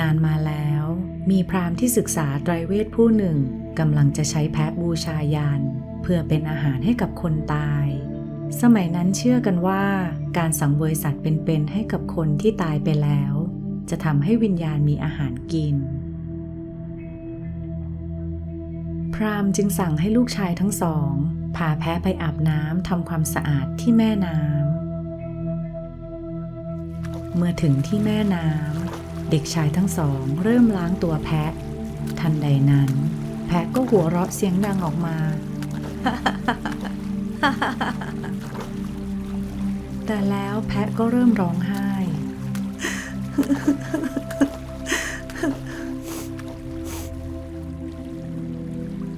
นานมาแล้ว มีพราหมณ์ที่ศึกษาไตรเวทผู้หนึ่งกำลังจะใช้แพะบูชายัน เพื่อเป็นอาหารให้กับคนตาย สมัยนั้นเชื่อกันว่า การสังเวยสัตว์เป็นๆให้กับคนที่ตายไปแล้ว จะทำให้วิญญาณมีอาหารกิน พราหมณ์จึงสั่งให้ลูกชายทั้งสอง พาแพะไปอาบน้ำทำความสะอาดที่แม่น้ำเมื่อถึงที่แม่น้ำ ด็กชายทั้งสองเริ่มล้างตัวแพะ ทันใดนั้น แพะก็หัวเราะเสียงดังออกมา แต่แล้วแพะก็เริ่มร้องไห้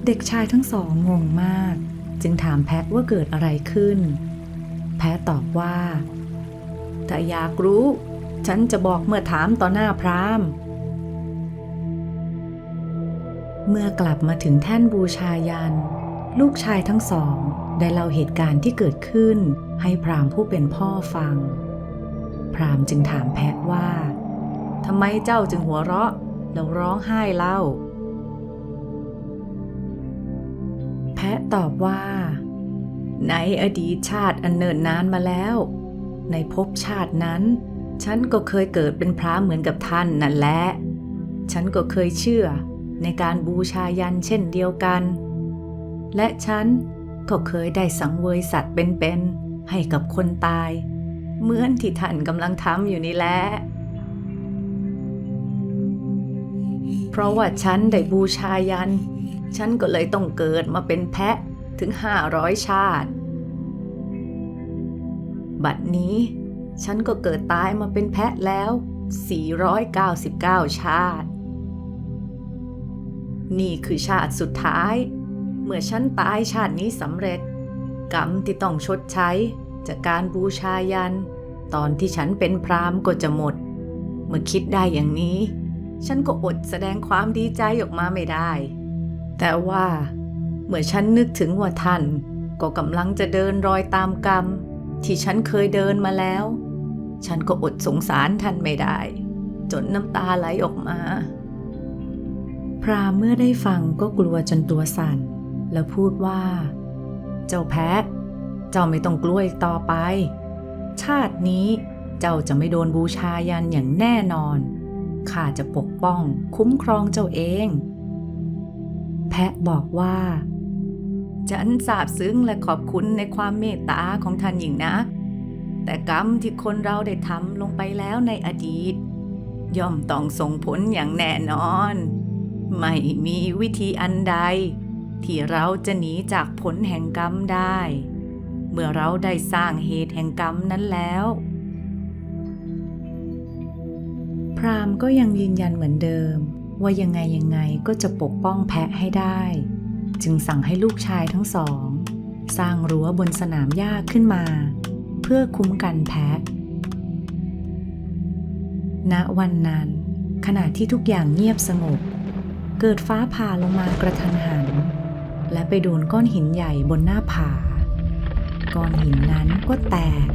เด็กชายทั้งสองงงมาก จึงถามแพะว่าเกิดอะไรขึ้น แพะตอบว่าถ้าอยากรู้ ฉันจะบอกเมื่อถามต่อหน้าพราหมณ์ เมื่อกลับมาถึงแท่นบูชายัน ลูกชายทั้งสอง ได้เล่าเหตุการณ์ที่เกิดขึ้น ให้พราหมณ์ผู้เป็นพ่อฟัง พราหมณ์จึงถามแพะว่าทำไมเจ้าจึงหัวเราะแล้วร้องไห้เล่า แพะตอบว่า ในอดีตชาติอันเนิ่นนานมาแล้ว ในภพชาตินั้น ฉันก็เคยเกิดเป็นพระเหมือนกับท่านนั่นแหละ ฉันก็เคยเชื่อในการบูชายันเช่นเดียวกัน และฉันก็เคยได้สังเวยสัตว์เป็นๆให้กับคนตาย เหมือนที่ท่านกำลังทำอยู่นี่แหละ เพราะว่าฉันได้บูชายัน ฉันก็เลยต้องเกิดมาเป็นแพะถึงห้าร้อยชาติ บัดนี้ ฉันก็เกิดตายมาเป็นแพะแล้ว 499 ชาติ นี่คือชาติสุดท้าย เมื่อฉันตายชาตินี้สำเร็จ กรรมที่ต้องชดใช้จากการบูชายัน ตอนที่ฉันเป็นพรามก็จะหมด เมื่อคิดได้อย่างนี้ ฉันก็อดแสดงความดีใจออกมาไม่ได้ แต่ว่า เมื่อฉันนึกถึงว่าท่านก็กำลังจะเดินรอยตามกรรมที่ฉันเคยเดินมาแล้ว ฉันก็อดสงสารท่านไม่ได้ จนน้ำตาไหลออกมา พรามเมื่อได้ฟังก็กลัวจนตัวสั่น แล้วพูดว่า เจ้าแพะ เจ้าไม่ต้องกลัวอีกต่อไป ชาตินี้เจ้าจะไม่โดนบูชายันอย่างแน่นอน ข้าจะปกป้องคุ้มครองเจ้าเอง แพะบอกว่า ฉันซาบซึ้งและขอบคุณในความเมตตาของท่านยิ่งนัก แต่กรรมที่คนเราได้ทำลงไปแล้วในอดีต ย่อมต้องส่งผลอย่างแน่นอน ไม่มีวิธีอันใด ที่เราจะหนีจากผลแห่งกรรมได้ เมื่อเราได้สร้างเหตุแห่งกรรมนั้นแล้ว พรามก็ยังยืนยันเหมือนเดิม ว่ายังไงยังไงก็จะปกป้องแพะให้ได้ จึงสั่งให้ลูกชายทั้งสอง สร้างรั้วบนสนามหญ้าขึ้นมา พื่อคุ้มกันแพะณวันนั้น ขณะที่ทุกอย่างเงียบสงบ เกิดฟ้าผ่าลงมากระทันหัน และไปโดนก้อนหินใหญ่บนหน้าผา ก้อนหินนั้นก็แตก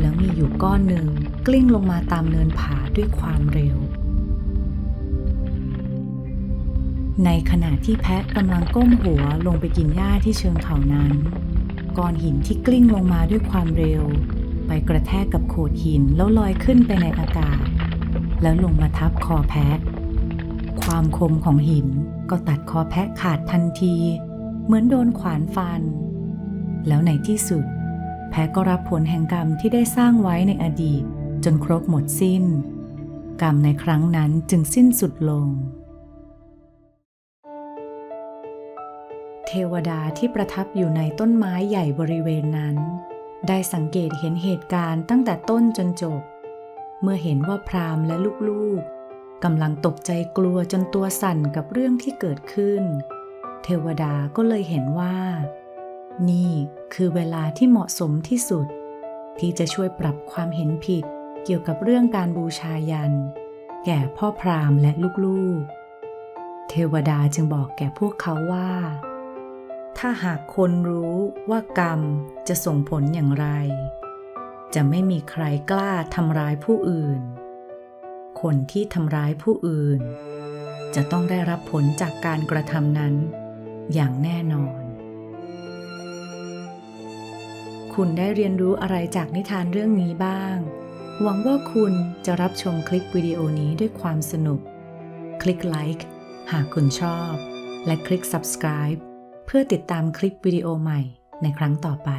แล้วมีอยู่ก้อนหนึ่งกลิ้งลงมาตามเนินผาด้วยความเร็วในขณะที่แพะกำลังก้มหัวลงไปกินหญ้าที่เชิงเขานั้น ก้อนหินที่กลิ้งลงมาด้วยความเร็ว ไปกระแทกกับโขดหินแล้วลอยขึ้นไปในอากาศ แล้วลงมาทับคอแพะ ความคมของหินก็ตัดคอแพะขาดทันที เหมือนโดนขวานฟัน แล้วในที่สุด แพะก็รับผลแห่งกรรมที่ได้สร้างไว้ในอดีต จนครบหมดสิ้น กรรมในครั้งนั้นจึงสิ้นสุดลง เทวดาที่ประทับอยู่ในต้นไม้ใหญ่บริเวณนั้น ได้สังเกตเห็นเหตุการณ์ตั้งแต่ต้นจนจบ เมื่อเห็นว่าพราหมณ์และลูกๆกำลังตกใจกลัวจนตัวสั่นกับเรื่องที่เกิดขึ้น เทวดาก็เลยเห็นว่า นี่คือเวลาที่เหมาะสมที่สุด ที่จะช่วยปรับความเห็นผิดเกี่ยวกับเรื่องการบูชายัน แก่พ่อพราหมณ์และลูกๆ เทวดาจึงบอกแก่พวกเขาว่า ถ้าหากคนรู้ว่ากรรมจะส่งผลอย่างไร จะไม่มีใครกล้าทำร้ายผู้อื่น คนที่ทำร้ายผู้อื่น จะต้องได้รับผลจากการกระทำนั้น อย่างแน่นอน คุณได้เรียนรู้อะไรจากนิทานเรื่องนี้บ้าง หวังว่าคุณจะรับชมคลิปวิดีโอนี้ด้วยความสนุก คลิกไลค์หากคุณชอบ และคลิก subscribe เพื่อติดตามคลิปวิดีโอใหม่ในครั้งต่อไป